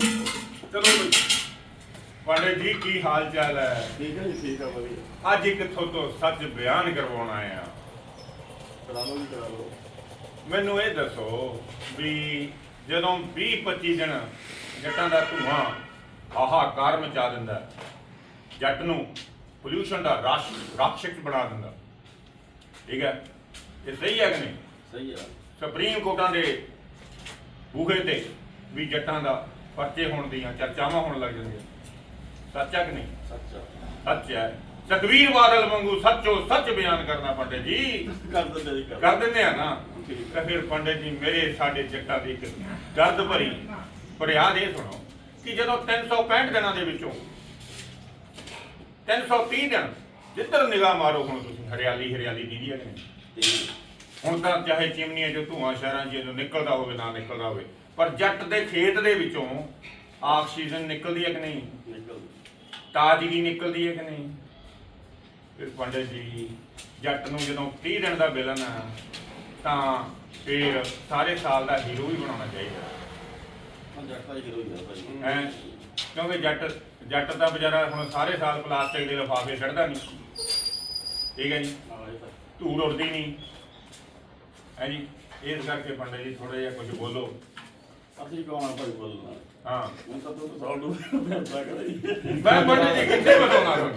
ਚਲੋ ਬਈ। ਪੰਡਿਤ ਜੀ ਕੀ ਹਾਲ ਚਾਲ ਹੈ? ਠੀਕ ਹੈ ਜੀ ਠੀਕ ਹੈ ਵਧੀਆ। ਅੱਜ ਕਿੱਥੋਂ ਤੋਂ ਸੱਚ ਬਿਆਨ ਕਰਵਾਉਣ ਆਇਆ। ਕਰਾ ਲਓ ਜੀ ਕਰਾ ਲਓ। ਮੈਨੂੰ ਇਹ ਦੱਸੋ ਵੀ ਜਦੋਂ 20 25 ਦਿਨ ਜੱਟਾਂ ਦਾ ਧੂਆਂ ਆਹਾਕਾਰ ਮਚਾ ਦਿੰਦਾ ਜੱਟ ਨੂੰ ਪੋਲੂਸ਼ਨ ਦਾ ਰਾਸ਼ ਰਾਖਸ਼ਕ ਬਣਾ ਦਿੰਦਾ ਠੀਕ ਹੈ? ਇਹ ਸਹੀ ਹੈ ਕਿ ਨਹੀਂ? ਸਹੀ ਹੈ। ਸੁਪਰੀਮ ਕੋਰਟਾਂ ਦੇ ਬੂਹੇ ਤੇ ਵੀ ਜੱਟਾਂ ਦਾ ਪਰਚੇ ਹੋਣ ਦੀਆਂ ਚਰਚਾਵਾਂ ਹੋਣ ਲੱਗ ਜਾਂਦੀਆਂ। ਸੱਚ ਕਿ ਨਹੀਂ? ਸੱਚਾ ਸੱਚ ਹੈ। ਤਕਵੀਰ ਬਾਦਲ ਵਾਂਗੂ ਸੱਚੋ ਸੱਚ ਬਿਆਨ ਕਰਨਾ ਪੰਡਿਤ ਜੀ। ਕਰ ਦਿੰਦੇ ਜੀ ਕਰ ਕਰ ਦਿੰਦੇ। ਆ ਨਾ? ਠੀਕ ਹੈ। ਤਾਂ ਫਿਰ ਪੰਡਿਤ ਜੀ ਮੇਰੇ ਸਾਡੇ ਜੱਟਾਂ ਦੀ ਇੱਕ ਦਰਦ ਭਰੀ। ਫਰਿਆਦ ਇਹ ਸੁਣੋ ਕਿ ਜਦੋਂ 365 ਦਿਨਾਂ ਦੇ ਵਿੱਚੋਂ 330 ਦਿਨ ਜਿੱਧਰ ਨਿਗਾਹ ਮਾਰੋ ਹੁਣ ਤੁਸੀਂ ਹਰਿਆਲੀ ਹਰਿਆਲੀ ਦੀਦੀ ਤੇ ਹੁਣ ਤਾਂ ਚਾਹੇ ਚਿਮਨੀਆਂ ਚੋਂ ਧੂਆਂ ਸ਼ਹਿਰਾਂ ਜਦੋਂ ਨਿਕਲਦਾ ਹੋਵੇ ਨਾ ਨਿਕਲਦਾ ਹੋਵੇ ਪਰ ਜੱਟ ਦੇ ਖੇਤ ਦੇ ਵਿੱਚੋਂ ਆਕਸੀਜਨ ਨਿਕਲਦੀ ਹੈ ਕਿ ਨਹੀਂ? ਤਾਜ਼ਗੀ ਨਿਕਲਦੀ ਹੈ ਕਿ ਨਹੀਂ? ਫਿਰ ਪੰਡਿਤ ਜੀ ਜੱਟ ਨੂੰ ਜਦੋਂ 30 ਦਿਨ ਦਾ ਮਿਲਣ ਆ, ਤਾਂ ਫਿਰ ਸਾਰੇ ਸਾਲ ਦਾ ਹੀਰੋ ਹੀ ਬਣਾਉਣਾ ਚਾਹੀਦਾ। ਜੱਟ ਦਾ ਹੀਰੋ ਹੀ ਹੈ ਭਾਈ। ਹੈ? ਕਿਉਂਕਿ ਜੱਟ ਜੱਟ ਦਾ ਵਿਚਾਰਾ ਹੁਣ ਸਾਰੇ ਸਾਲ ਪਲਾਸਟਿਕ ਦੇ ਲਿਫਾਫੇ ਕੱਢਦਾ ਨਹੀਂ। ਠੀਕ ਹੈ ਜੀ? ਧੂੜ ਉੜਦੀ ਨਹੀਂ। ਹੈ ਜੀ? ਇਸ ਕਰਕੇ ਪੰਡਿਤ ਜੀ ਥੋੜਾ ਜਿਹਾ ਕੁਝ ਬੋਲੋ। ਅਸੀਂ ਕੌਣ ਆ ਭਾਈ ਬੋਲਣਾ? ਹਾਂ। ਮੈਂ ਤਾਂ ਤੁਹਾਨੂੰ ਸੌਂਡ ਨੂੰ ਫਿਰਦਾ ਕਰੇ। ਮੈਂ ਪੰਡਿਤ ਜੀ ਕਿੱਥੇ ਬਤਾਉਣਾ ਤੁਹਾਨੂੰ?